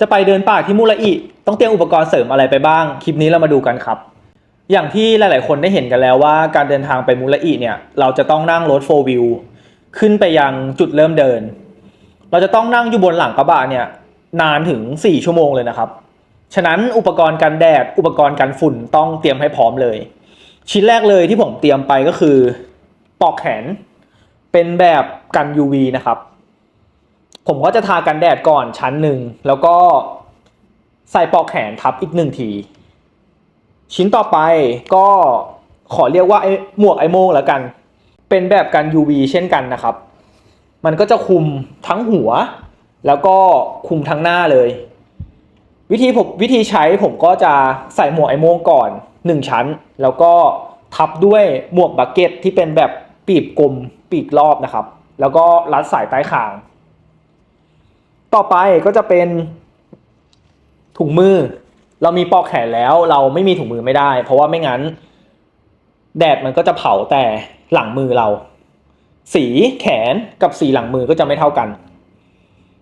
จะไปเดินป่าที่มูระอิต้องเตรียมอุปกรณ์เสริมอะไรไปบ้าง คลิปนี้เรามาดูกันครับ อย่างที่หลาย ๆ คนได้เห็นกันแล้วว่าการเดินทางไปมูระอิเนี่ยเราจะต้องนั่งรถโฟวิวขึ้นไปยังจุดเริ่มเดิน เราจะต้องนั่งอยู่บนหลังกระบะเนี่ยนานถึง 4 ชั่วโมงเลยนะครับ ฉะนั้นอุปกรณ์กันแดด อุปกรณ์กันฝุ่นต้องเตรียมให้พร้อมเลย ชิ้นแรกเลยที่ผมเตรียมไปก็คือปอกแขน เป็นแบบกัน UV นะครับ ผมก็จะทากันแดดก่อนชั้นหนึ่งแล้วก็ใส่ปลอกแขนทับอีกหนึ่งที ชิ้นต่อไปก็ขอเรียกว่าไอ้หมวกไอโมงแล้วกัน เป็นแบบกัน UV เช่นกันนะครับ มันก็จะคุมทั้งหัว แล้วก็คุมทั้งหน้าเลย วิธีผมวิธีใช้ผมก็จะใส่หมวกไอโมงก่อนหนึ่งชั้น แล้วก็ทับด้วยหมวกบักเก็ตที่เป็นแบบปีบกลมปีกรอบนะครับ แล้วก็รัดสายใต้คาง ต่อไปก็จะเป็นถุงมือ เรามีปลอกแขนแล้วเราไม่มีถุงมือไม่ได้ เพราะว่าไม่งั้น แดดมันก็จะเผาแต่หลังมือเรา สีแขนกับสีหลังมือก็จะไม่เท่ากัน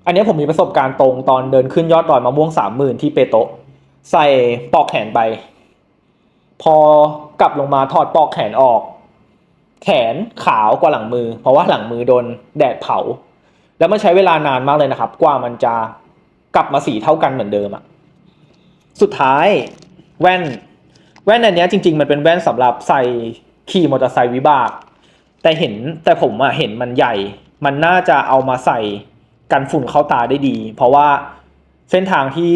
อันนี้ผมมีประสบการณ์ตรงตอนเดินขึ้นยอดดอยมะม่วงสามหมื่นที่เปโตะใส่ปลอกแขนไป พอกลับลงมาถอดปลอกแขนออก แขนขาวกว่าหลังมือ เพราะว่าหลังมือโดนแดดเผา แล้วมันใช้เวลานานมากเลยนะครับ กว่ามันจะกลับมาสีเท่ากันเหมือนเดิมอะสุดท้ายแว่น แว่นอันนี้จริง ๆ มันเป็นแว่นสำหรับใส่ขี่มอเตอร์ไซค์วิบาก แต่เห็นแต่ผมอะเห็นมันใหญ่ มันน่าจะเอามาใส่กันฝุ่นเข้าตาได้ดี เพราะว่าเส้นทางที่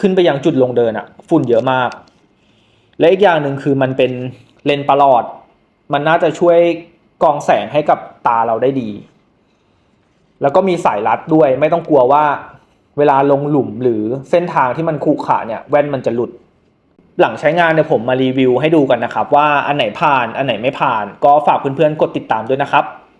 ขึ้นไปยังจุดลงเดินอะฝุ่นเยอะมาก และอีกอย่างหนึ่งคือมันเป็นเลนส์ประหลอด มันน่าจะช่วยกองแสงให้กับตาเราได้ดี แล้วก็มีสายรัดด้วย ไม่ต้องกลัวว่า เวลาลงหลุมหรือเส้นทางที่มันขรุขระเนี่ยแว่นมันจะหลุด หลังใช้งานเนี่ยผมมารีวิวให้ดูกันนะครับ ว่าอันไหนผ่านอันไหนไม่ผ่าน ก็ฝากเพื่อนๆกดติดตามด้วยนะครับ